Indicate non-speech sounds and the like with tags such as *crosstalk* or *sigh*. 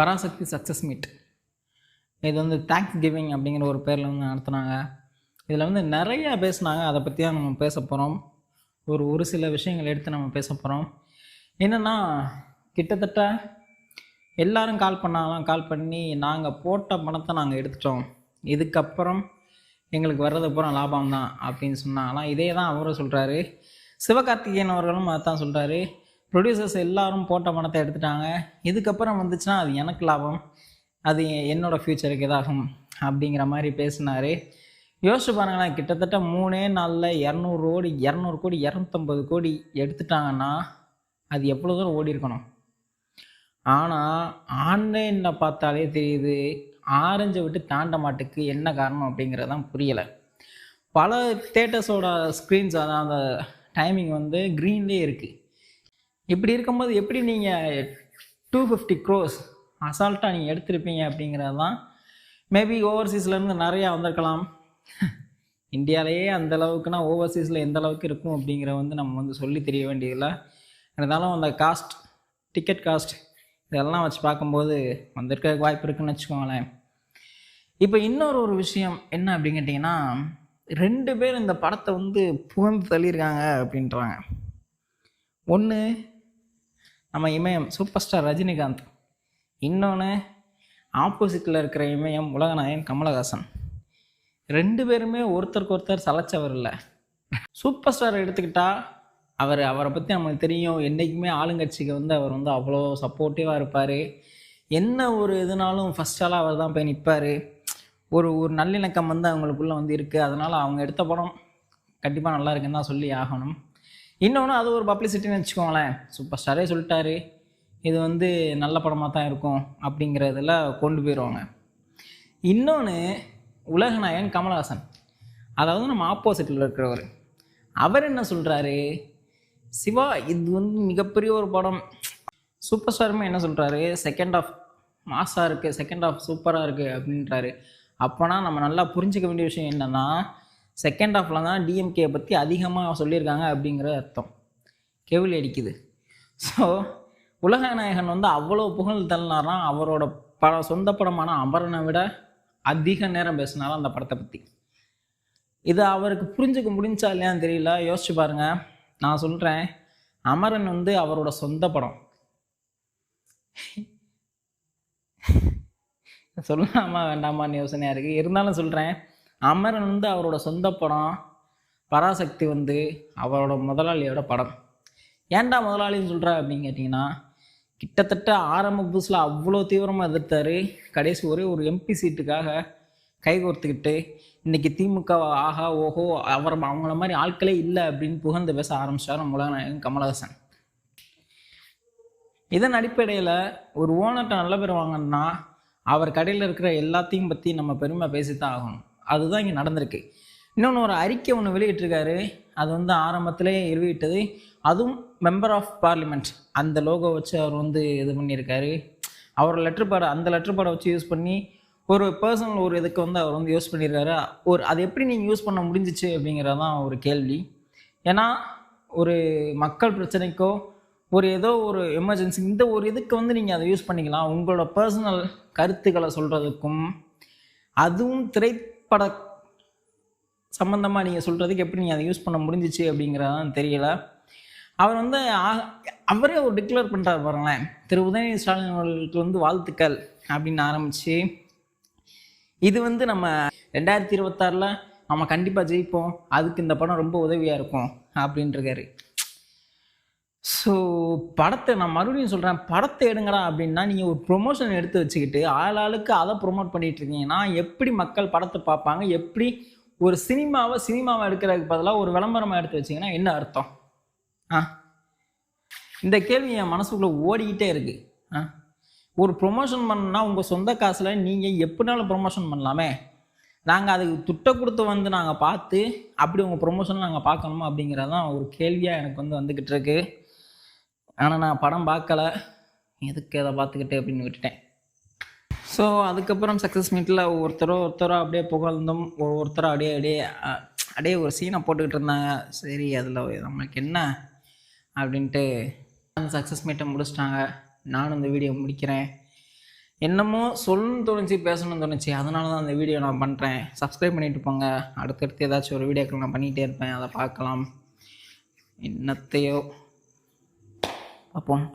Parasakthi success meet. இது வந்து thanks giving அப்படிங்கிற ஒரு பேரில் வந்து நடத்துனாங்க. இதில் வந்து நிறையா பேசுனாங்க. அதை பற்றி தான் நம்ம பேச போகிறோம் ஒரு ஒரு சில விஷயங்கள் எடுத்து நம்ம பேச போகிறோம் என்னென்னா கிட்டத்தட்ட எல்லாரும் கால் பண்ணாங்களாம். கால் பண்ணி நாங்கள் போட்ட பணத்தை நாங்கள் எடுத்துட்டோம். இதுக்கப்புறம் எங்களுக்கு வர்றது பூரா லாபம் தான் அப்படின்னு சொன்னாங்கன்னா இதே தான் அவரும் சொல்கிறாரு சிவகார்த்திகேயன் அவர்களும் அதான் சொல்கிறாரு ப்ரொடியூசர்ஸ் எல்லாரும் போட்ட பணத்தை எடுத்துட்டாங்க. இதுக்கப்புறம் வந்துச்சுன்னா அது எனக்கு லாபம். அது என்னோடய ஃப்யூச்சருக்கு இதாகும் அப்படிங்கிற மாதிரி பேசினார். யோசிச்சு பாருங்களேன் கிட்டத்தட்ட மூணே நாளில் இரநூறு கோடி இரநூறு கோடி இரநூத்தம்பது கோடி எடுத்துட்டாங்கன்னா அது எவ்வளோ தூரம் ஓடி இருக்கணும்? ஆனால் ஆன்லைனில் பார்த்தாலே தெரியுது ஆரஞ்சை விட்டு தாண்ட மாட்டுக்கு என்ன காரணம் அப்படிங்கிறதான் புரியலை. பல தேட்டர்ஸோட ஸ்க்ரீன்ஸ் அதான் அந்த டைமிங் வந்து க்ரீன்லேயே இருக்குது இப்படி இருக்கும்போது எப்படி நீங்கள் டூ ஃபிஃப்டி க்ரோஸ் அசால்ட்டாக நீங்கள் எடுத்திருப்பீங்க அப்படிங்கிறது தான் மேபி ஓவர்சீஸ்லேருந்து நிறையா வந்திருக்கலாம். *laughs* இந்தியாவிலேயே அந்த அளவுக்குனா ஓவர்சீஸில் எந்த அளவுக்கு இருக்கும் அப்படிங்கிற வந்து நம்ம வந்து சொல்லி தெரிய வேண்டியதில்லை. இருந்தாலும் அந்த காஸ்ட் டிக்கெட் காஸ்ட் இதெல்லாம் வச்சு பார்க்கும்போது வந்திருக்க வாய்ப்பு இருக்குன்னு வச்சுக்கோங்களேன். இப்போ இன்னொரு ஒரு விஷயம் என்ன அப்படின்னு கேட்டிங்கன்னா ரெண்டு பேர் இந்த படத்தை வந்து புகழ்ந்து தள்ளியிருக்காங்க அப்படின்றாங்க. ஒன்று நம்ம இமயம் சூப்பர் ஸ்டார் ரஜினிகாந்த். இன்னொன்று ஆப்போசிட்டில் இருக்கிற இமயம் உலகநாயகன் கமலஹாசன். ரெண்டு பேருமே ஒருத்தருக்கு ஒருத்தர் சலைச்சவர் இல்லை. சூப்பர் ஸ்டார் எடுத்துக்கிட்டால் அவர் அவரை பற்றி நம்மளுக்கு தெரியும். என்றைக்குமே ஆளுங்கட்சிக்கு வந்து அவர் வந்து அவ்வளோ சப்போர்ட்டிவாக இருப்பார். என்ன ஒரு இதுனாலும் ஃபஸ்ட்டாலாம் அவர் தான் போய் நிற்பார் ஒரு ஒரு நல்லிணக்கம் வந்து அவங்களுக்குள்ளே வந்து இருக்குது அதனால் அவங்க எடுத்த படம் கண்டிப்பாக நல்லா இருக்குன்னு தான் சொல்லி ஆகணும். இன்னொன்று அது ஒரு பப்ளிசிட்டின்னு வச்சுக்கோங்களேன். சூப்பர் ஸ்டாரே சொல்லிட்டாரு இது வந்து நல்ல படமாக தான் இருக்கும் அப்படிங்கிறதெல்லாம் கொண்டு போயிடுவாங்க இன்னொன்று உலகநாயகன் கமல்ஹாசன். அதாவது நம்ம ஆப்போசிட்டில் இருக்கிறவர். அவர் என்ன சொல்கிறாரு சிவா இது வந்து மிகப்பெரிய ஒரு படம். சூப்பர் ஸ்டாருமே என்ன சொல்கிறாரு செகண்ட் ஆஃப் மாஸாக இருக்குது செகண்ட் ஆஃப் சூப்பராக இருக்குது அப்படின்றாரு. அப்போனா நம்ம நல்லா புரிஞ்சிக்க வேண்டிய விஷயம் என்னென்னா செகண்ட் ஹாஃபில் தான் டிஎம்கே பற்றி அதிகமாக சொல்லியிருக்காங்க அப்படிங்கிற அர்த்தம். கேள்வி அடிக்குது. ஸோ உலகநாயகன் வந்து அவ்வளோ புகழ் தள்ளினாராம். அவரோட பட சொந்த படமான அமரனை விட அதிக நேரம் பேசினாலும் அந்த படத்தை பற்றி இது அவருக்கு புரிஞ்சுக்க முடிஞ்சா இல்லையான்னு தெரியல. யோசிச்சு பாருங்க. நான் சொல்கிறேன் அமரன் வந்து அவரோட சொந்த படம். *laughs* சொல்லலாமா வேண்டாமான்னு யோசனையாக இருக்குது இருந்தாலும் சொல்கிறேன் அமரன் வந்து அவரோட சொந்த படம் பராசக்தி வந்து அவரோட முதலாளியோட படம். ஏன்டா முதலாளின்னு சொல்கிற அப்படின்னு கேட்டிங்கன்னா கிட்டத்தட்ட ஆரம்ப புதுசில் அவ்வளோ தீவிரமாக எதிர்த்தார். கடைசி ஒரே ஒரு எம்பி சீட்டுக்காக கைகோர்த்துக்கிட்டு இன்றைக்கி திமுக ஆஹா ஓஹோ அவர் அவங்கள மாதிரி ஆட்களே இல்லை அப்படின்னு புகழ்ந்து பேச ஆரம்பிச்சார் உலகநாயகன் கமலஹாசன். இதன் அடிப்படையில் ஒரு ஓனர்கிட்ட நல்ல பேர் வாங்கினா அவர் கடையில் இருக்கிற எல்லாத்தையும் பற்றி நம்ம பெருமை பேசித்தான் ஆகணும். அதுதான் இங்கே நடந்திருக்கு. இன்னொன்று ஒரு அறிக்கை ஒன்று வெளியிட்டிருக்காரு. அது வந்து ஆரம்பத்திலே வெளியிட்டது அதுவும் மெம்பர் ஆஃப் பார்லிமெண்ட் அந்த லோகோ வச்சு அவர் வந்து இது பண்ணியிருக்காரு. அவர் லெட்டர் பேடை அந்த லெட்டர் பேடை வச்சு யூஸ் பண்ணி ஒரு பர்சனல் ஒரு இதுக்கு வந்து அவர் வந்து யூஸ் பண்ணியிருக்காரு. ஒரு அது எப்படி நீங்கள் யூஸ் பண்ண முடிஞ்சிச்சு அப்படிங்கிறது தான் ஒரு கேள்வி. ஏன்னா ஒரு மக்கள் பிரச்சனைக்கோ ஒரு ஏதோ ஒரு எமர்ஜென்சி இந்த ஒரு இதுக்கு வந்து நீங்கள் அதை யூஸ் பண்ணிக்கலாம். உங்களோட பர்சனல் கருத்துக்களை சொல்கிறதுக்கும் அதுவும் பட சம்மந்தமாக நீங்கள் சொல்கிறதுக்கு எப்படி நீங்கள் அதை யூஸ் பண்ண முடிஞ்சிச்சு அப்படிங்கிறதான் தெரியல. அவர் வந்து அவரே ஒரு டிக்ளேர் பண்ணுறாரு பாருங்களேன். திரு உதயநிதி ஸ்டாலின் அவர்களுக்கு வந்து வாழ்த்துக்கள் அப்படின்னு ஆரம்பித்து இது வந்து நம்ம ரெண்டாயிரத்தி இருபத்தாறில் நம்ம கண்டிப்பாக ஜெயிப்போம். அதுக்கு இந்த படம் ரொம்ப உதவியாக இருக்கும் அப்படின்ட்டுருக்காரு ஸோ படத்தை நான் மறுபடியும் சொல்கிறேன் படத்தை எடுங்கடா அப்படின்னா நீங்கள் ஒரு ப்ரொமோஷன் எடுத்து வச்சுக்கிட்டு ஆள் ஆளுக்கு அதை ப்ரொமோட் பண்ணிகிட்டு இருக்கீங்கன்னா எப்படி மக்கள் படத்தை பார்ப்பாங்க? எப்படி ஒரு சினிமாவை சினிமாவை எடுக்கிறதுக்கு பதிலாக ஒரு விளம்பரமாக எடுத்து வச்சிங்கன்னா என்ன அர்த்தம்? ஆ? இந்த கேள்வி என் மனசுக்குள்ளே ஓடிக்கிட்டே இருக்குது ஆ? ஒரு ப்ரொமோஷன் பண்ணால் உங்கள் சொந்த காசில் நீங்கள் எப்படினாலும் ப்ரொமோஷன் பண்ணலாமே. நாங்கள் அதுக்கு துட்டை கொடுத்து வந்து நாங்கள் பார்த்து அப்படி உங்கள் ப்ரொமோஷன் நாங்கள் பார்க்கணுமா அப்படிங்கிறது தான் ஒரு கேள்வியாக எனக்கு வந்து வந்துக்கிட்டு இருக்குது ஆனால் நான் படம் பார்க்கல. எதுக்கு அதை பார்த்துக்கிட்டு அப்படின்னு விட்டுட்டேன். ஸோ அதுக்கப்புறம் சக்ஸஸ் மீட்டில் ஒவ்வொருத்தரோ ஒருத்தரோ அப்படியே புகழ்ந்தும் ஒவ்வொருத்தரோ அப்படியே அப்படியே அப்படியே ஒரு சீனை போட்டுக்கிட்டு இருந்தாங்க. சரி அதில் நம்மளுக்கு என்ன அப்படின்ட்டு அந்த சக்ஸஸ் மீட்டை முடிச்சிட்டாங்க. நானும் இந்த வீடியோ முடிக்கிறேன். என்னமோ சொல்லணும்னு தோணுச்சு பேசணும்னு தோணுச்சு. அதனால தான் அந்த வீடியோ நான் பண்ணுறேன் சப்ஸ்கிரைப் பண்ணிட்டு போங்க. அடுத்தடுத்து ஏதாச்சும் ஒரு வீடியோக்கள் நான் பண்ணிகிட்டே இருப்பேன். அதை பார்க்கலாம். என்னத்தையோ. Bon